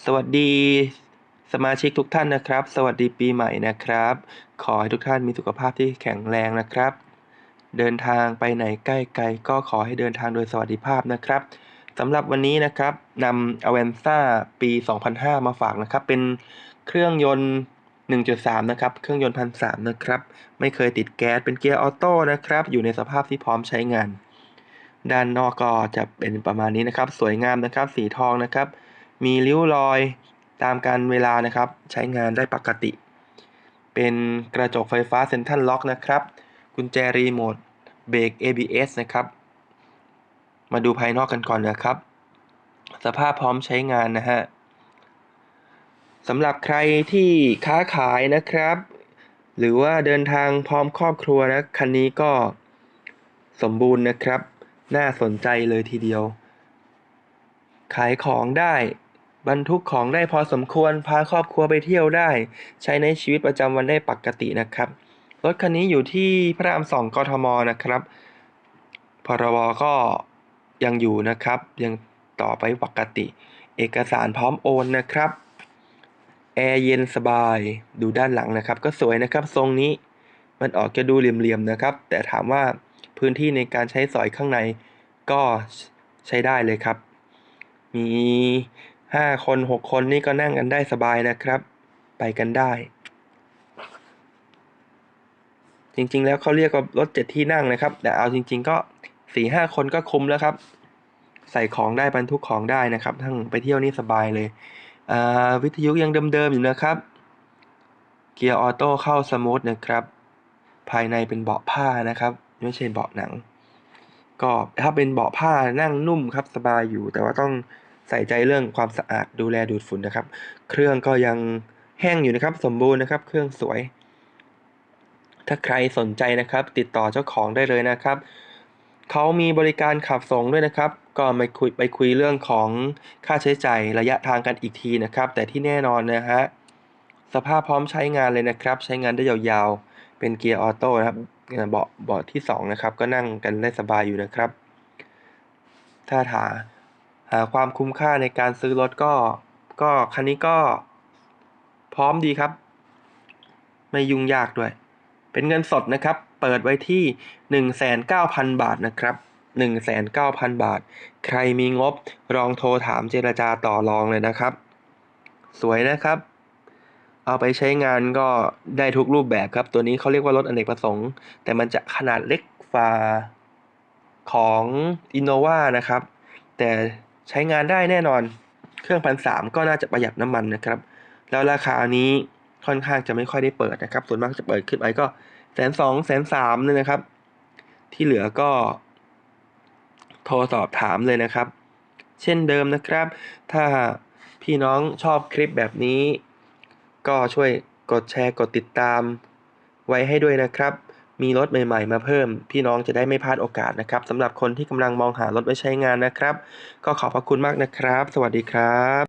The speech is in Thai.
สวัสดีสมาชิกทุกท่านนะครับ สวัสดีปีใหม่นะครับ ขอให้ทุกท่านมีสุขภาพที่แข็งแรงนะครับ เดินทางไปไหนใกล้ไกลก็ขอให้เดินทางโดยสวัสดิภาพนะครับสำหรับวันนี้นะครับนำ a v a n z a ปี 2005 มาฝากนะครับ เป็นเครื่องยนต์ 1.3 นะครับ เครื่องยนต์พันสามนะครับ ไม่เคยติดแก๊ส เป็นเกียร์ออโต้นะครับ อยู่ในสภาพที่พร้อมใช้งาน ด้านนอกก็จะเป็นประมาณนี้นะครับ สวยงามนะครับ สีทองนะครับ มีริ้วรอยตามการเวลานะครับ ใช้งานได้ปกติ เป็นกระจกไฟฟ้าเซ็นทรัลล็อกนะครับ กุญแจรีโมทเบรก ABS นะครับ มาดูภายนอกกันก่อนนะครับ สภาพพร้อมใช้งานนะฮะสำหรับใครที่ค้าขายนะครับ หรือว่าเดินทางพร้อมครอบครัวนะคันนี้ก็สมบูรณ์นะครับ น่าสนใจเลยทีเดียว ขายของได้ บรรทุกของได้พอสมควร พาครอบครัวไปเที่ยวได้ ใช้ในชีวิตประจำวันได้ปกตินะครับ รถคันนี้อยู่ที่พระรามสองกทมนะครับ พรบก็ยังอยู่นะครับ ยังต่อไปปกติ เอกสารพร้อมโอนนะครับ แอร์เย็นสบาย ดูด้านหลังนะครับ ก็สวยนะครับทรงนี้ มันออกจะดูเหลี่ยมๆนะครับ แต่ถามว่าพื้นที่ในการใช้สอยข้างในก็ใช้ได้เลยครับ มี ห้าคนหกคนนี่ก็นั่งกันได้สบายนะครับ ไปกันได้ จริงๆ แล้วเขาเรียกว่ารถเจ็ดที่นั่งนะครับ แต่เอาจริง ๆ ก็สี่ห้าคนก็คุ้มแล้วครับ ใส่ของได้บรรทุกของได้นะครับ ทั้งไปเที่ยวนี่สบายเลยวิทยุยังเดิมๆอยู่นะครับ เกียร์ออโต้เข้าสมูทนะครับ ภายในเป็นเบาะผ้านะครับ ไม่ใช่เบาะหนัง ก็ถ้าเป็นเบาะผ้านั่งนุ่มครับสบายอยู่ แต่ว่าต้อง ใส่ใจเรื่องความสะอาดดูแลดูดฝุ่นนะครับ เครื่องก็ยังแห้งอยู่นะครับ สมบูรณ์นะครับ เครื่องสวย ถ้าใครสนใจนะครับ ติดต่อเจ้าของได้เลยนะครับเขามีบริการขับส่งด้วยนะครับ ก็ไปคุยไปคุยเรื่องของค่าใช้จ่ายระยะทางกันอีกทีนะครับ แต่ที่แน่นอนนะฮะสภาพพร้อมใช้งานเลยนะครับ ใช้งานได้ยาวๆ เป็นเกียร์ออโต้นะครับเบาะเบาะที่2นะครับ ก็นั่งกันได้สบายอยู่นะครับ ถ้าถา หาความคุ้มค่าในการซื้อรถก็ ก็คันนี้ก็ พร้อมดีครับ ไม่ยุ่งยากด้วย เป็นเงินสดนะครับ เปิดไว้ที่ 19,000 บาทนะครับ 1,900,000 บาท ใครมีงบลองโทรถามเจรจาต่อรองเลยนะครับ สวยนะครับ เอาไปใช้งานก็ได้ทุกรูปแบบครับ ตัวนี้เขาเรียกว่ารถอเนกประสงค์ แต่มันจะขนาดเล็กฝ่าของ Innova นะครับ แต่ ใช้งานได้แน่นอน เครื่องพันสามก็น่าจะประหยัดน้ำมันนะครับ แล้วราคานี้ค่อนข้างจะไม่ค่อยได้เปิดนะครับ ส่วนมากจะเปิดขึ้นไปก็แสนสองแสนสามเลยนะครับ ที่เหลือก็ โทรสอบถามเลยนะครับ เช่นเดิมนะครับ ถ้าพี่น้องชอบคลิปแบบนี้ ก็ช่วยกดแชร์กดติดตามไว้ให้ด้วยนะครับ มีรถใหม่ๆ มาเพิ่ม พี่น้องจะได้ไม่พลาดโอกาสนะครับสำหรับคนที่กำลังมองหารถไว้ใช้งานนะครับ ก็ขอบพระคุณมากนะครับ สวัสดีครับ